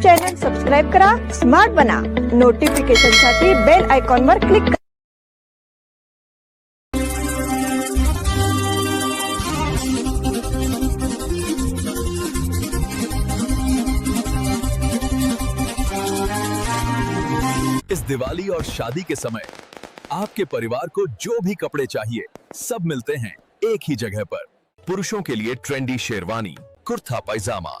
Channel subscribe करा, smart बना। Notification साठी बेल आयकॉन वर क्लिक करा। इस दिवाली और शादी के समय, आपके परिवार को जो भी कपड़े चाहिए, सब मिलते हैं एक ही जगह पर। पुरुषों के लिए ट्रेंडी शेरवानी कुर्ता पैजामा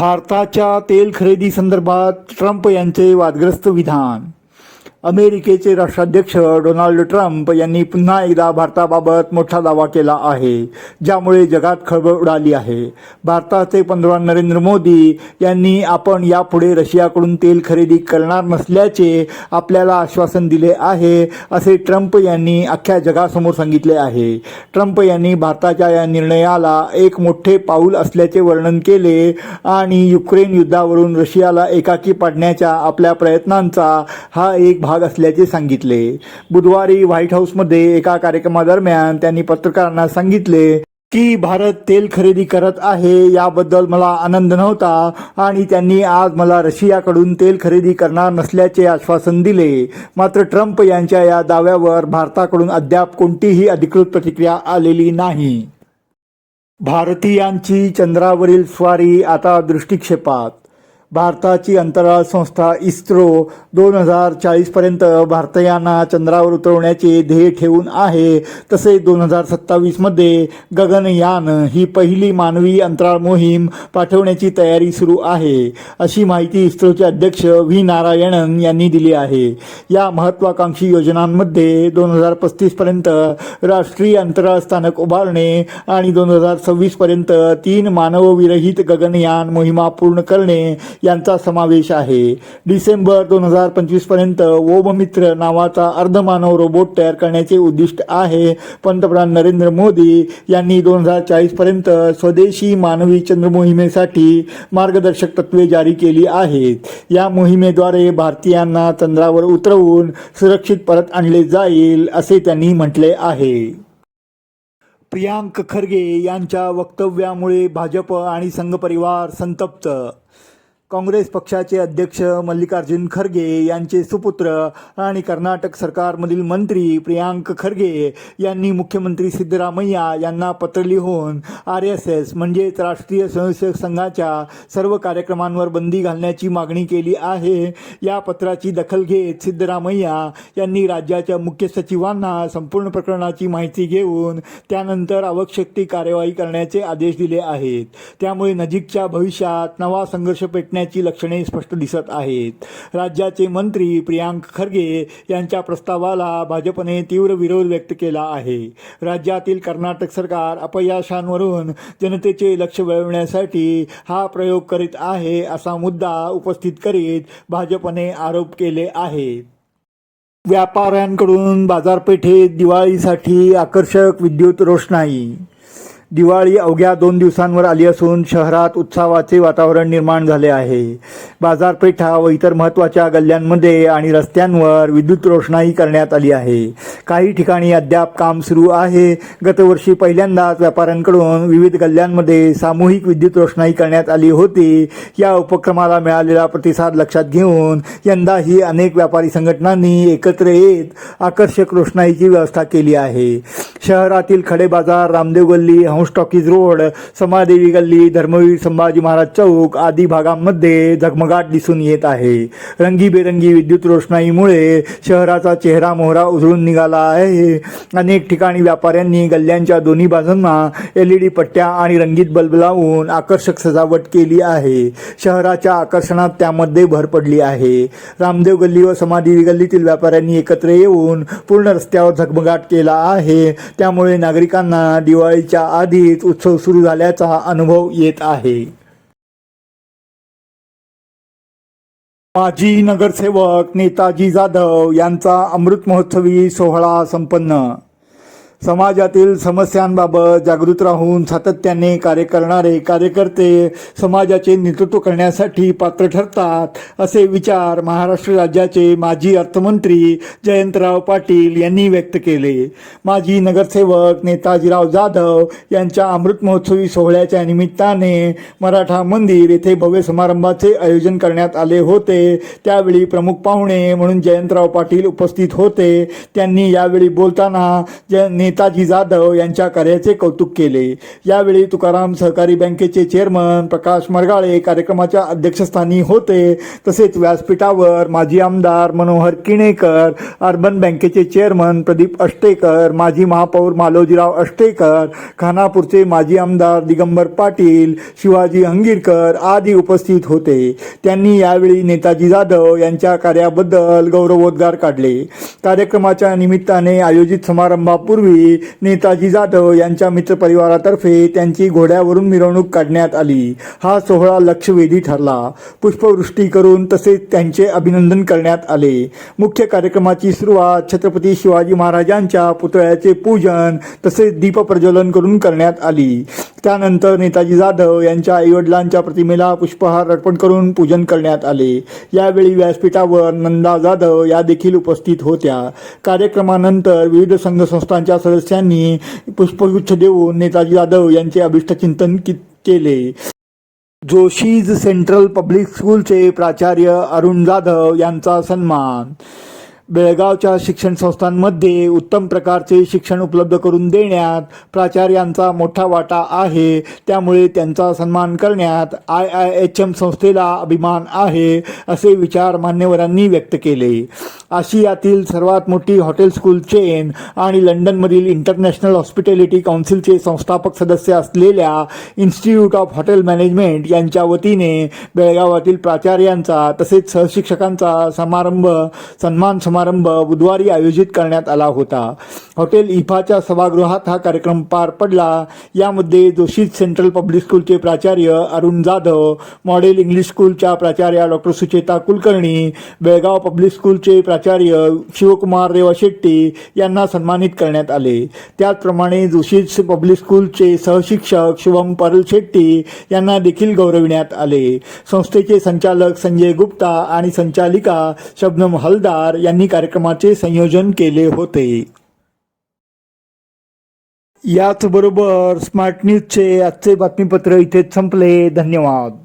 भारताच्या तेल खरेदी संदर्भात ट्रम्प यांचे वादग्रस्त विधान. अमेरिकेचे राष्ट्राध्यक्ष डोनाल्ड ट्रम्प यांनी पुन्हा एकदा भारताबाबत मोठा दावा केला आहे ज्यामुळे जगात खळबळ उडाली आहे. भारताचे पंतप्रधान नरेंद्र मोदी यांनी आपण यापुढे रशियाकडून तेल खरेदी करणार नसल्याचे आपल्याला आश्वासन दिले आहे असे ट्रम्प यांनी अख्ख्या जगासमोर सांगितले आहे. ट्रम्प यांनी भारताच्या या निर्णयाला एक मोठे पाऊल असल्याचे वर्णन केले आणि युक्रेन युद्धावरून रशियाला एकाकी पाडण्याच्या आपल्या प्रयत्नांचा हा एक भाग असल्याचे सांगितले. बुधवारी व्हाईट हाऊसमध्ये एका कार्यक्रमादरम्यान त्यांनी पत्रकारांना सांगितले की भारत तेल खरेदी करत आहे याबद्दल मला आनंद नव्हता आणि त्यांनी आज मला रशियाकडून तेल खरेदी करणार नसल्याचे आश्वासन दिले. मात्र ट्रम्प यांच्या या दाव्यावर भारताकडून अद्याप कोणतीही अधिकृत प्रतिक्रिया आलेली नाही. भारतीयांची चंद्रावरील स्वारी आता दृष्टिक्षेपात. भारताची अंतराळ संस्था इस्रो दोन हजार चाळीसपर्यंत भारतीयांना चंद्रावर उतरवण्याचे ध्येय ठेवून आहे. तसेच दोन हजार सत्तावीसमध्ये गगनयान ही पहिली मानवी अंतराळ मोहीम पाठवण्याची तयारी सुरू आहे. अशी माहिती इस्रोचे अध्यक्ष व्ही नारायणन यांनी दिली आहे. या महत्त्वाकांक्षी योजनांमध्ये दोन हजार पस्तीसपर्यंत राष्ट्रीय अंतराळ स्थानक उभारणे आणि दोन हजार सव्वीसपर्यंत तीन मानवविरहित गगनयान मोहिमा पूर्ण करणे यांचा समावेश आहे. डिसेंबर दोन हजार पंचवीसपर्यंत ओममित्र नावाचा अर्धमानव रोबोट तयार करण्याचे उद्दिष्ट आहे. पंतप्रधान नरेंद्र मोदी यांनी दोन हजार चाळीसपर्यंत स्वदेशी मानवी चंद्र मोहिमेसाठी मार्गदर्शक तत्वे जारी केली आहेत. या मोहिमेद्वारे भारतीयांना चंद्रावर उतरवून सुरक्षित परत आणले जाईल असे त्यांनी म्हटले आहे. प्रियांक खरगे यांच्या वक्तव्यामुळे भाजप आणि संघ परिवार संतप्त काँग्रेस पक्षाचे अध्यक्ष मल्लिकार्जुन खरगे यांचे सुपुत्र आणि कर्नाटक सरकारमधील मंत्री प्रियांक खरगे यांनी मुख्यमंत्री सिद्धरामय्या यांना पत्र लिहून आर एस एस म्हणजेच राष्ट्रीय स्वयंसेवक संघाच्या सर्व कार्यक्रमांवर बंदी घालण्याची मागणी केली आहे. या पत्राची दखल घेत सिद्धरामय्या यांनी राज्याच्या मुख्य सचिवांना संपूर्ण प्रकरणाची माहिती घेऊन त्यानंतर आवश्यक ती कार्यवाही करण्याचे आदेश दिले आहेत. त्यामुळे नजीकच्या भविष्यात नवा संघर्ष पेटण्याची लक्षणे स्पष्ट दिसत आहेत. राज्याचे मंत्री प्रियांक खरगे यांच्या प्रस्तावाला भाजपने तीव्र विरोध व्यक्त केला आहे. राज्यातील कर्नाटक सरकार अपयशांवरून जनतेचे लक्ष वळवण्यासाठी हा प्रयोग करीत आहे असा मुद्दा उपस्थित करीत भाजपने आरोप केले आहेत. व्यापाऱ्यांकडून बाजारपेठेत दिवाळीसाठी आकर्षक विद्युत रोषणाई दिवाळी अवघ्या दोन दिवसांवर आली असून शहरात उत्सवाचे वातावरण निर्माण झाले आहे. बाजारपेठा व इतर महत्त्वाच्या गल्ल्यांमध्ये आणि रस्त्यांवर विद्युत रोषणाई करण्यात आली आहे. काही ठिकाणी अद्याप काम सुरू आहे. गतवर्षी पहिल्यांदाच व्यापाऱ्यांकडून विविध गल्ल्यांमध्ये सामूहिक विद्युत रोषणाई करण्यात आली होती. या उपक्रमाला मिळालेला प्रतिसाद लक्षात घेऊन यंदाही अनेक व्यापारी संघटनांनी एकत्र येत आकर्षक रोषणाईची व्यवस्था केली आहे. शहरातील खडे बाजार रामदेव गल्ली हंस टॉकीज रोड समादेवी गल्ली धर्मवीर संभाजी महाराज चौक आदी भागांमध्ये झगमगाट दिसून येत आहे. रंगीबेरंगी विद्युत रोषणाईमुळे शहराचा चेहरा मोहरा उजळून निघाला आहे. अनेक ठिकाणी व्यापाऱ्यांनी गल्ल्यांच्या दोन्ही बाजूंना एल ई डी पट्ट्या आणि रंगीत बल्ब लावून आकर्षक सजावट केली आहे. शहराच्या आकर्षणात त्यामध्ये भर पडली आहे. रामदेव गल्ली व समादेवी गल्लीतील व्यापाऱ्यांनी एकत्र येऊन पूर्ण रस्त्यावर झगमगाट केला आहे. त्यामुळे नागरिकांना दिवाळीच्या आधीच उत्सव सुरू झाल्याचा अनुभव येत आहे. माजी नगरसेवक नेताजी जाधव यांचा अमृत महोत्सवी सोहळा संपन्न. समाजातील समस्यांबाबत जागृत राहून सातत्याने कार्य करणारे कार्यकर्ते समाजाचे नेतृत्व करण्यासाठी पात्र ठरतात असे विचार महाराष्ट्र राज्याचे माजी अर्थमंत्री जयंतराव पाटील यांनी व्यक्त केले. माजी नगरसेवक नेताजीराव जाधव यांच्या अमृत महोत्सवी सोहळ्याच्या निमित्ताने मराठा मंदिर येथे भव्य समारंभाचे आयोजन करण्यात आले होते. त्यावेळी प्रमुख पाहुणे म्हणून जयंतराव पाटील उपस्थित होते. त्यांनी यावेळी बोलताना जय नेताजी जाधव यांच्या कार्याचे कौतुक केले. यावेळी तुकाराम सहकारी बँकेचे चेअरमन प्रकाश मरगाळे कार्यक्रमाच्या अध्यक्षस्थानी होते. तसेच व्यासपीठावर माजी आमदार मनोहर किणेकर अर्बन बँकेचे चेअरमन प्रदीप अष्टेकर माजी महापौर मालोजीराव अष्टेकर खानापूरचे माजी आमदार दिगंबर पाटील शिवाजी अंगीरकर आदी उपस्थित होते. त्यांनी यावेळी नेताजी जाधव यांच्या कार्याबद्दल गौरवोद्गार काढले. कार्यक्रमाच्या निमित्ताने आयोजित समारंभापूर्वी नेताजी जाधव यांच्या मित्रपरिवारातर्फे त्यांची घोड्यावरून मिरवणूक काढण्यात आली. हा सोहळा लक्षवेधी ठरला. पुष्पवृष्टी करून तसेच त्यांचे अभिनंदन करण्यात आले. मुख्य कार्यक्रमाची सुरुवात छत्रपती शिवाजी महाराजांच्या पुतळ्याचे पूजन तसेच दीपप्रज्वलन करून करण्यात आली. त्यानंतर नेताजी जाधव यांच्या आईवडिलांच्या प्रतिमेला पुष्पहार अर्पण करून पूजन करण्यात आले. यावेळी व्यासपीठावर नंदा जाधव या देखील उपस्थित होत्या. कार्यक्रमानंतर विविध संघ संस्थांच्या सदस्यांनी पुष्पगुच्छ देऊन नेताजी जाधव यांचे अभिष्टचिंतन चिंतन केले. जोशीज सेंट्रल पब्लिक स्कूलचे प्राचार्य अरुण जाधव यांचा सन्मान. बेळगावच्या शिक्षण संस्थांमध्ये उत्तम प्रकारचे शिक्षण उपलब्ध करून देण्यात प्राचार्यांचा मोठा वाटा आहे. त्यामुळे त्यांचा सन्मान करण्यात आय आय एच एम संस्थेला अभिमान आहे असे विचार मान्यवरांनी व्यक्त केले. आशियातील सर्वात मोठी हॉटेल स्कूल चेन आणि लंडनमधील इंटरनॅशनल हॉस्पिटॅलिटी काउन्सिलचे संस्थापक सदस्य असलेल्या इन्स्टिट्यूट ऑफ हॉटेल मॅनेजमेंट यांच्या वतीने बेळगावातील प्राचार्यांचा तसेच सहशिक्षकांचा समारंभ सन्मान समारंभ समारंभ बुधवारी आयोजित करण्यात आला होता. हॉटेल इफाच्या सभागृहात हा कार्यक्रम पार पडला. यामध्ये जोशी सेंट्रल पब्लिक स्कूलचे प्राचार्य अरुण जाधव मॉडेल इंग्लिश स्कूलच्या प्राचार्या डॉक्टर सुचेता कुलकर्णी बेळगाव पब्लिक स्कूलचे प्राचार्य शिवकुमार रेवा शेट्टी यांना सन्मानित करण्यात आले. त्याचप्रमाणे जोशी पब्लिक स्कूलचे सहशिक्षक शुभम परल शेट्टी यांना देखील गौरविण्यात आले. संस्थेचे संचालक संजय गुप्ता आणि संचालिका शबनम हलदार यांनी कार्यक्रमाचे संयोजन केले होते. याचबरोबर स्मार्ट न्यूजचे आजचे बातमीपत्र इथे संपले. धन्यवाद.